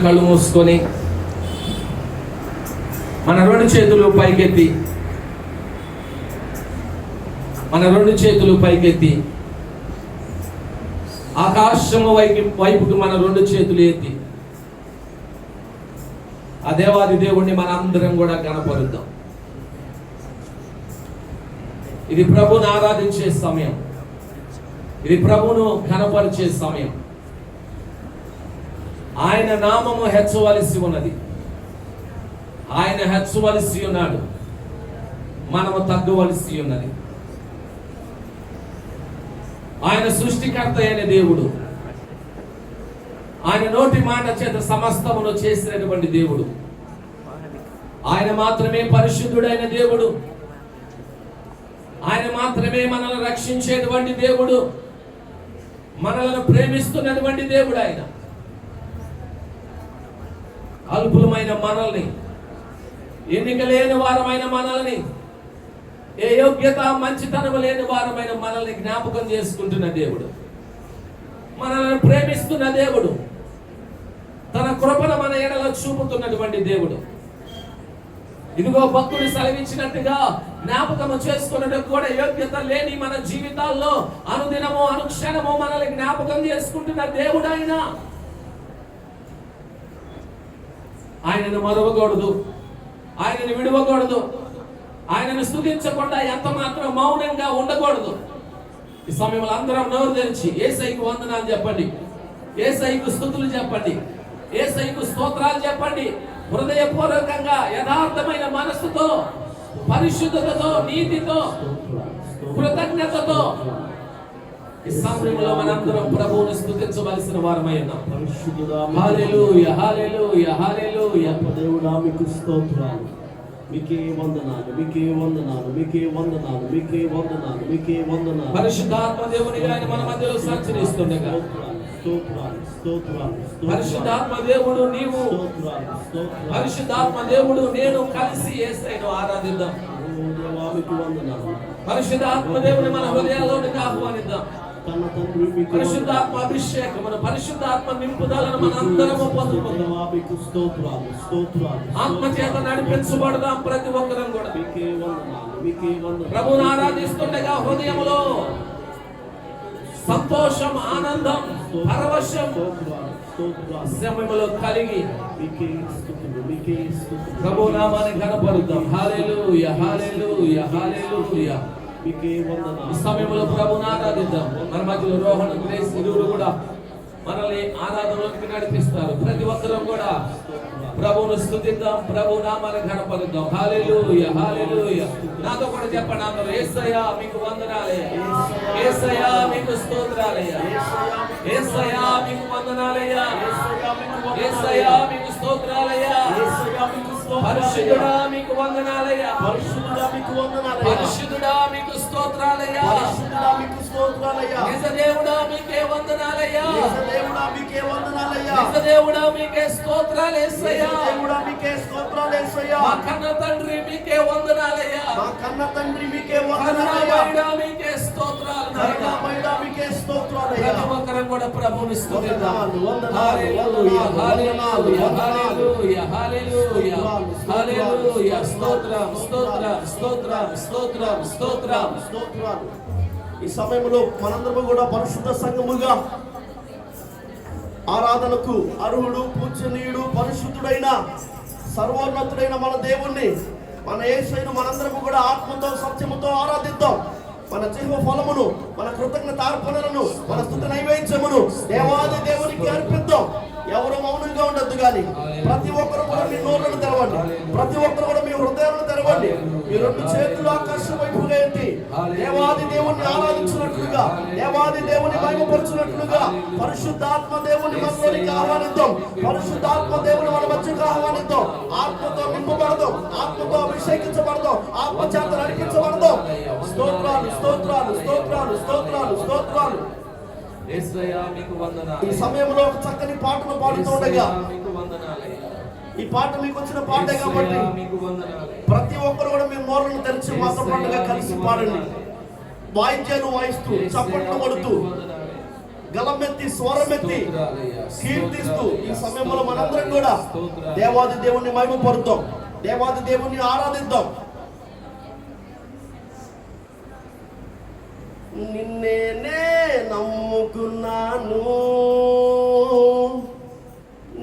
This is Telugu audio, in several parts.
కళ్ళు మూసుకొని మన రెండు చేతులు పైకెత్తి మన రెండు చేతులు పైకెత్తి ఆకాశము వైపు వైపుకి మన రెండు చేతులు ఎత్తి ఆ దేవాది దేవుణ్ణి మన అందరం కూడా కనపరుద్దాం. ఇది ప్రభుని ఆరాధించే సమయం. ఇది ప్రభును కనపరిచే సమయం. ఆయన నామము హెచ్చవలసి ఉన్నది. ఆయన హెచ్చవలసి ఉన్నాడు. మనము తగ్గవలసి ఉన్నది. ఆయన సృష్టికర్త అయిన దేవుడు. ఆయన నోటి మాట చేత సమస్తమును చేసినటువంటి దేవుడు. ఆయన మాత్రమే పరిశుద్ధుడైన దేవుడు. ఆయన మాత్రమే మనల్ని రక్షించేటువంటి దేవుడు. మనలను ప్రేమిస్తున్నటువంటి దేవుడు ఆయన. అల్పులమైన మనల్ని ఎన్నిక లేని వారమైన మనల్ని ఏ యోగ్యత మంచితనం లేని వారమైన మనల్ని జ్ఞాపకం చేసుకుంటున్న దేవుడు. మనల్ని ప్రేమిస్తున్న దేవుడు. తన కృపను మన ఎడల చూపుతున్నటువంటి దేవుడు. ఇదిగో భక్తుడు సెలవించినట్టుగా జ్ఞాపకము చేసుకున్నట్టు కూడా యోగ్యత లేని మన జీవితాల్లో అనుదినము అనుక్షణము మనల్ని జ్ఞాపకం చేసుకుంటున్న దేవుడైనా ఆయన ఆయనను మరవకూడదు. ఆయనను విడవకూడదు. ఆయనను స్థుతించకుండా ఎంత మాత్రం మౌనంగా ఉండకూడదు. ఈ సమయంలో అందరం నోరు తెరిచి ఏ సైకు వందనాలు చెప్పండి. ఏ సైకు స్థుతులు చెప్పండి. ఏ సైకు స్తోత్రాలు చెప్పండి. హృదయపూర్వకంగా యథార్థమైన మనస్సుతో పరిశుద్ధతతో నీతితో కృతజ్ఞతతో ఈ సమయంలో మనందరం ప్రభువుని స్థుతించవలసిన వారమై ఉన్నాం. పరిశుద్ధుడా హల్లెలూయా హల్లెలూయా హల్లెలూయా దేవుడా మీకు స్తోత్రాలు. మీకే వందనాలు మీకే వందనాలు మీకే వందనాలు మీకే వందనాలు మీకే వందనాలు. పరిశుద్ధాత్మ దేవుని ఆయన మన మధ్యలో సంచరిస్తుండగా స్తోత్రాలు స్తోత్రాలు పరిశుద్ధాత్మ దేవుడు నీవు. పరిశుద్ధాత్మ దేవుడు నేను కలిసి ఏసైను ఆరాధిద్దాం. పరిశుద్ధాత్మ దేవుని మన హృదయాల్లోనికి ఆహ్వానిద్దాం. అభిషేకం మన పరిశుద్ధాత్మ నింపుదలను మన అందరము పొందుకుందాం. దేవా మీకు స్తోత్రాలు స్తోత్రాలు ఆత్మ చేత నడిపించబడదాం ప్రతి ఒక్కరం కూడా. మీకే వందనాలు మీకే వందనాలు. ప్రభుని ఆరాధిస్తుండగా హృదయములో సంతోషం ఆనందం పరవశం సమయంలో కలిగి మీకే స్తుతులు మీకే స్తుతులు ప్రభు నామాన్ని కనపరుద్దాం హాలేలూయా హాలేలూయా హాలేలూయా. మీకే ఈ సమయంలో ప్రభుని ఆరాధిద్దాం మన మధ్యలో రోహన్ గ్రేస్ ఇరువురు కూడా మనల్ని ఆరాధనలోకి నడిపిస్తారు. ప్రతి ఒక్కరం కూడా ప్రభువును స్థుతిద్దాం ప్రభు నామాన్ని కనపరుద్దాం హాలేలూయా హాలేలూయా నాతో కూడా చెప్పండి అందరూ. ఏసయ్యా మీకు వందనాలయ్యా. ఏసయ్యా మీకు స్తోత్రాలయ్యా. ఏసయ్యా మీకు వందనాలయ్యా. ఏసయ్యా మీకు స్తోత్రాలయ్యా. పరిశుద్ధుడా మీకు వందనాలయ్యా. పరిశుద్ధ మీకు వందనాలయ్యా. పరిశుద్ధుడా మీకు స్తోత్రాలయ్యా. పరిశుద్ధుడా మీకు స్తోత్రాలయ్యా. నిజ దేవుడా మీకే వందనాలయ్యా. దేవుడా మీకే వందనాలయ్యా. నిజ దేవుడా మీకే స్తోత్రాలు యేసయ్యా దేవుడా మీకే స్తోత్రాలు యేసయ్యా మా కన్న తండ్రి మీకే వందనాలయ్యా. మా కన్న తండ్రి మీకే వందనాలయ్యా. కరుణామయుడా మీకే స్తోత్రాలు నాయనా. కరుణామయుడా మీకే స్తోత్రాలయ్యా. ప్రతి ఒక్కరం కూడా ప్రభువుని స్తుతిద్దాం వందనాలు, వందనాలు, హల్లెలూయా వందనాలు, హల్లెలూయా వందనాలు. హల్లెలూయా హల్లెలూయా. హల్లెలూయా. స్తోత్రం స్తోత్రం స్తోత్రం స్తోత్రం స్తోత్రం స్తోత్రాలు. ఈ సమయంలో మనందరము కూడా పరిశుద్ధ సంఘముగా ఆరాధనకు అర్హుడు పూజనీయుడు పరిశుద్ధుడైన సర్వోన్నతుడైన మన దేవుణ్ణి మన ఏసైను మనందరము కూడా ఆత్మతో సత్యముతో ఆరాధిద్దాం. మన జీవ ఫలమును మన కృతజ్ఞత అర్పణలను మన స్థుతి నైవేద్యమును దేవాది దేవునికి అర్పిద్దాం. ఎవరు మౌనంగా ఉండొద్దు కానీ ప్రతి ఒక్కరు కూడా మీ నోళ్ళను తెరవండి. ప్రతి ఒక్కరు కూడా మీ హృదయాలను తెరవండి. మీ రెండు చేతులు ఆకాశం వైపుగా ఎత్తి దేవాది దేవుణ్ణి ఆరాధించినట్లుగా దేవాది దేవుని మహిమపరచున్నట్లుగా పరిశుద్ధాత్మ దేవుని మనలోనికి ఆహ్వానిద్దాం. పరిశుద్ధాత్మ దేవుని మన మధ్యకు ఆహ్వానిద్దాం. ఆత్మతో నింపబడదాం. ఆత్మతో అభిషేకించబడదాం. ఆత్మ చేత నడిపించబడదాం. స్తోత్రాలు స్తోత్రాలు స్తోత్రాలు స్తోత్రాలు స్తోత్రాలు. ఈ సమయంలో ఒక చక్కని పాటను మీకు వందనాలయ్యా ఈ పాట మీకు వచ్చిన పాటే కాబట్టి ప్రతి ఒక్కరు కూడా మీ నోళ్ళను తెరిచి మాతో పాటుగా కలిసి పాడండి వాయిద్యాలు వాయిస్తూ చప్పట్లు కొడుతూ గలమెత్తి స్వరమెత్తి. కీర్తిస్తూ ఈ. సమయంలో మనందరం కూడా. దేవాది దేవుణ్ణి మహిమపరుద్దాం దేవాది దేవుణ్ణి ఆరాధిద్దాం నిన్నేనే నమ్ముకున్నాను.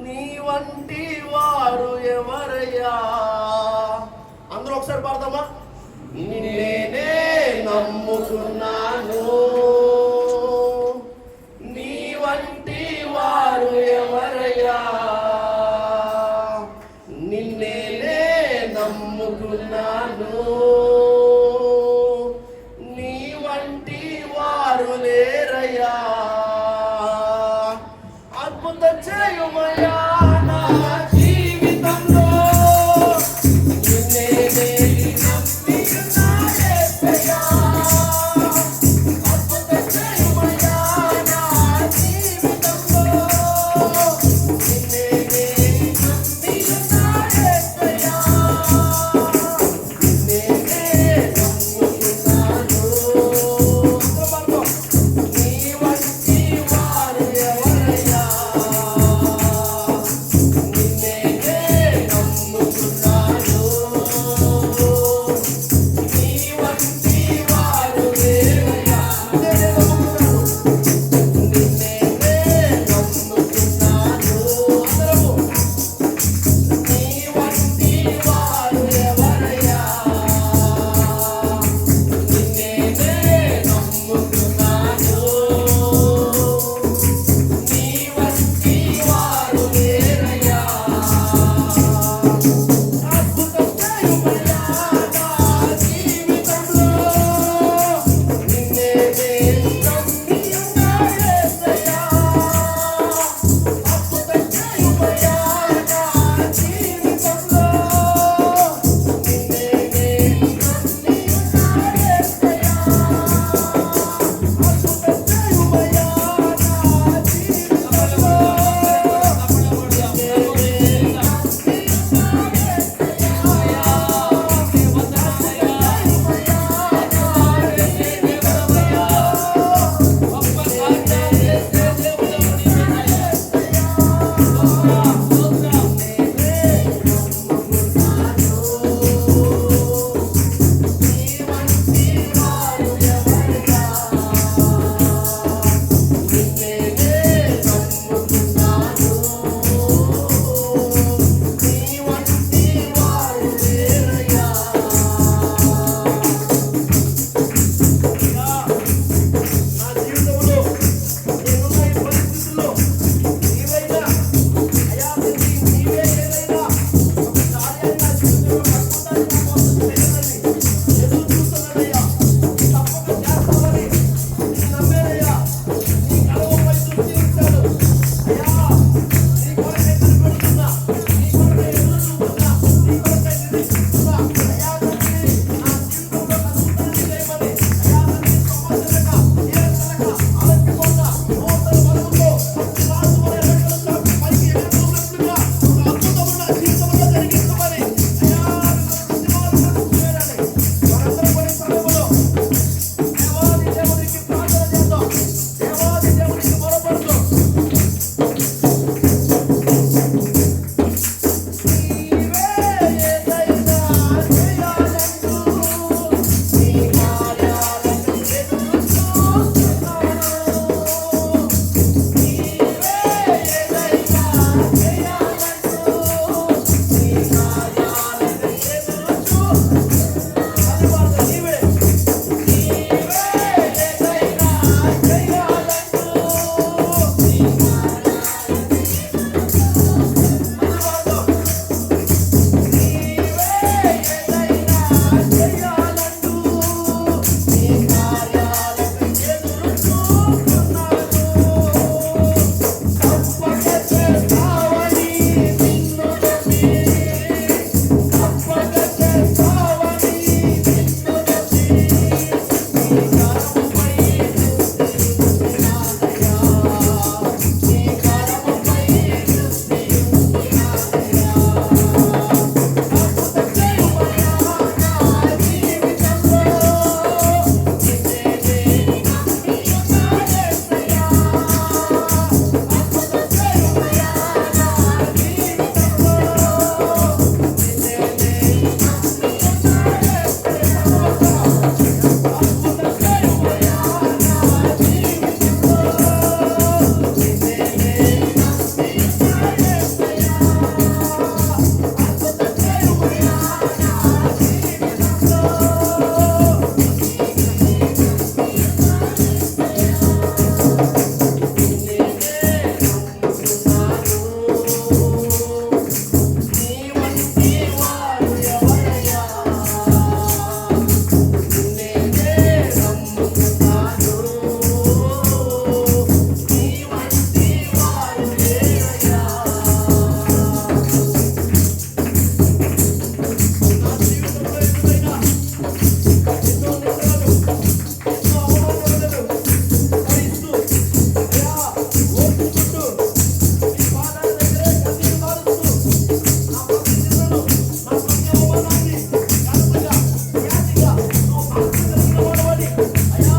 నీ వంటి వారు ఎవరయ్యా? అందరూ ఒకసారి పాడదామా? నిన్నేనే నమ్ముకున్నాను. నీ వంటి వారు ఎవరయ్యా? నిన్నేనే నమ్ముకున్నాను. tell you my love.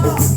Oh.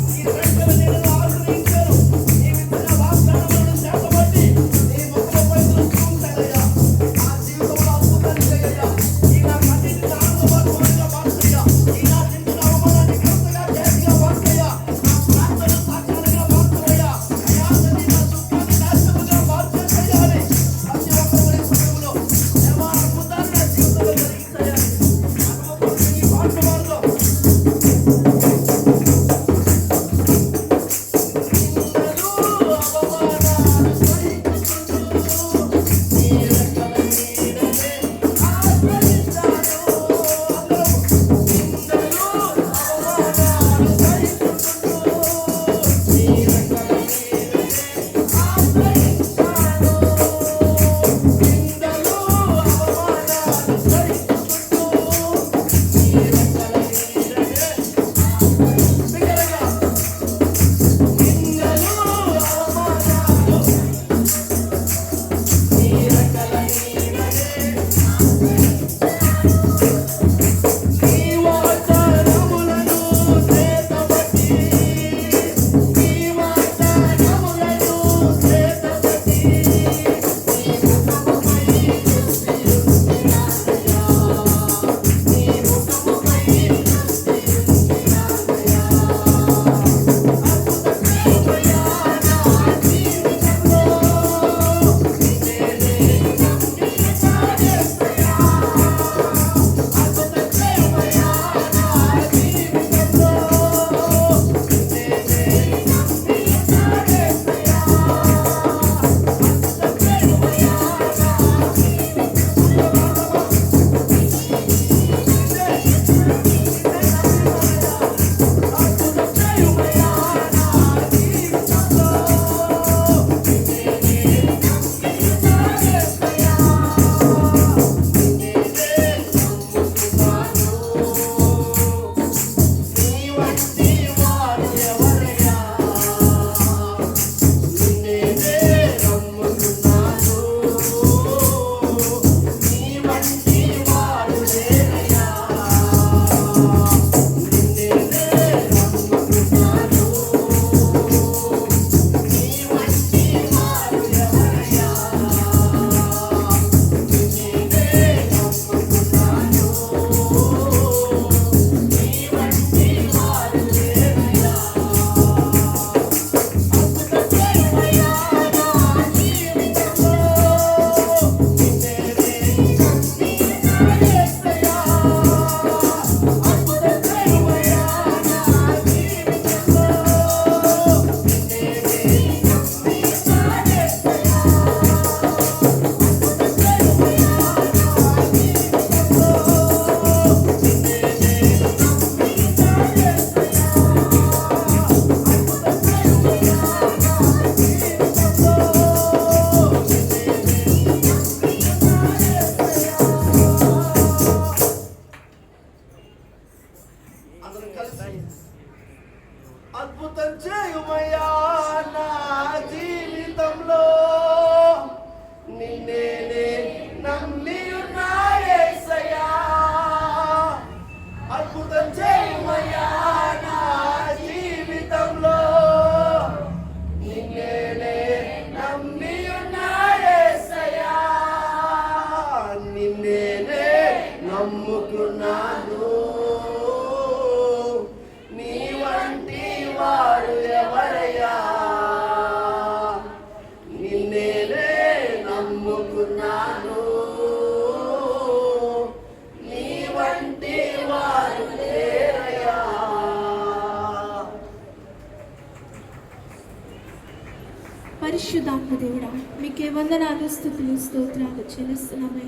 వందనాలు స్థుతులు స్తోత్రాలు చెల్లిస్తున్నామే.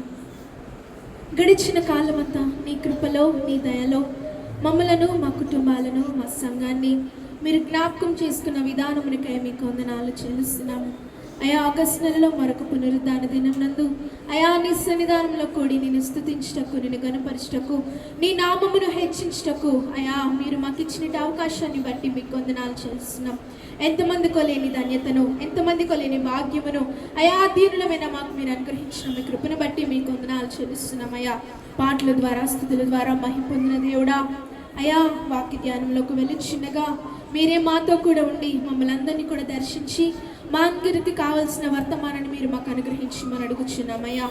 గడిచిన కాలమంతా నీ కృపలో నీ దయలో మమ్మలను మా కుటుంబాలను మా సంఘాన్ని మీరు జ్ఞాపకం చేసుకున్న విధానమునికై మీకు వందనాలు చెల్లిస్తున్నాము. అయా ఆగస్టు నెలలో మరొక పునరుద్ధాన దినం నందు అయా నీ సన్నిధానంలో కూడి నేను స్థుతించటకు నేను గనపరచటకు నీ నామమును హెచ్చించటకు అయా మీరు మాకు ఇచ్చిన అవకాశాన్ని బట్టి మీకు వందనాలు చేస్తున్నాం. ఎంతమందికో లేని ధన్యతను ఎంతమందికో లేని భాగ్యమును అయా దీనులమైన మాకు మీరు అనుగ్రహించిన మీ కృపను బట్టి మీకు వందనాలు చెల్లిస్తున్నాం అయా. పాటల ద్వారా స్థుతుల ద్వారా మహిమ పొందిన దేవుడా అయా వాక్య ధ్యానంలోకి వెళ్ళి చిన్నగా మీరే మాతో కూడా ఉండి మమ్మల్ని అందరినీ కూడా దర్శించి మా అందరికి కావలసిన వర్తమానాన్ని మీరు మాకు అనుగ్రహించమని అడుగుచున్నామయ్యా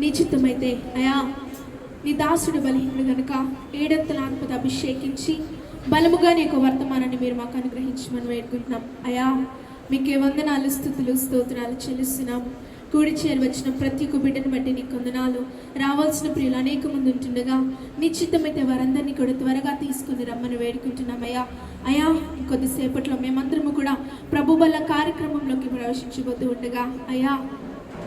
నీ చిత్తమైతే అయా నీ దాసుడు బలహీనుడు కనుక ఏడంతల ఆత్మత అభిషేకించి బలముగా నీ యొక్క వర్తమానాన్ని మీరు మాకు అనుగ్రహించమని వేడుకుంటున్నాం. అయా మీకే వందనాలు స్థుతులు స్తోత్రాలు చెల్లిస్తున్నాం. కూడి చేరి వచ్చిన ప్రతి ఒక్క బిడ్డను బట్టి నీకు వందనాలు. రావాల్సిన ప్రియులు అనేక మంది ఉంటుండగా నిశ్చితమైతే వారందరినీ కూడా త్వరగా తీసుకుని రమ్మని వేడుకుంటున్నామయ్యా అయా కొద్దిసేపట్లో మేమందరము కూడా ప్రభు కార్యక్రమంలోకి ప్రవేశించబోతూ ఉండగా అయా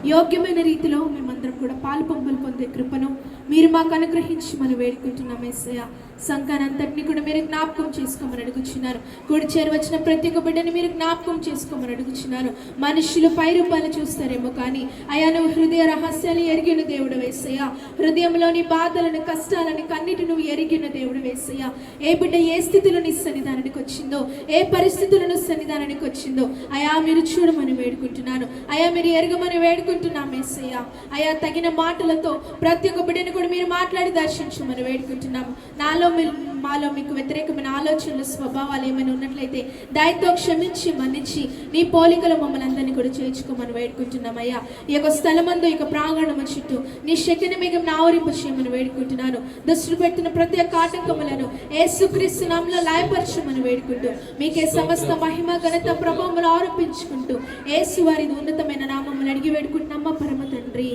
యోగ్యమైన రీతిలో మేమందరం కూడా పాలు పంపులు పొందే కృపను మీరు మాకు అనుగ్రహించి మనం వేడుకుంటున్నాం ఎస్సయ్య సంఘానంతటిని కూడా మీరు జ్ఞాపకం చేసుకోమని అడుగుచున్నారు. కూడి చేరు వచ్చిన ప్రతి ఒక్క బిడ్డని మీరు జ్ఞాపకం చేసుకోమని అడుగుచున్నారు. మనుషులు పై రూపాలు చూస్తారేమో కానీ అయా నువ్వు హృదయ రహస్యాలు ఎరిగిన దేవుడు వేసయ్య హృదయంలోని బాధలను కష్టాలను కన్నిటి నువ్వు ఎరిగిన దేవుడు వేసయ్య ఏ బిడ్డ ఏ స్థితిలో నీ సన్నిధానానికి వచ్చిందో ఏ పరిస్థితులను సన్నిధానానికి వచ్చిందో అయా మీరు చూడమని వేడుకుంటున్నాను. అయా మీరు ఎరగమని వేడుకుంటున్నాం ఏసయ్య. అయా తగిన మాటలతో ప్రతి ఒక్క బిడ్డను కూడా మీరు మాట్లాడి దర్శించమని వేడుకుంటున్నాము. నాలో మీరు మాలో మీకు వ్యతిరేకమైన ఆలోచనలు స్వభావాలు ఏమైనా ఉన్నట్లయితే దయతో క్షమించి మన్నించి నీ పోలికలు మమ్మల్ని అందరినీ కూడా చేర్చుకోమని వేడుకుంటున్నామయ్యా ఈ యొక్క స్థలమందు ఈ యొక్క ప్రాంగణము చుట్టూ నీ శక్తిని మీకు నావరింపు చేయమని వేడుకుంటున్నాను. దుస్తులు పెట్టిన ప్రతి ఒక్క ఆటంకములను ఏసుక్రీస్తు నామలో లయపరచమని వేడుకుంటూ మీకే సమస్త మహిమ ఘనత ప్రభావములు ఆరోపించుకుంటూ ఏసు వారి ఉన్నతమైన నామములు అడిగి వేడుకుంటున్నామా. పరమ తండ్రి.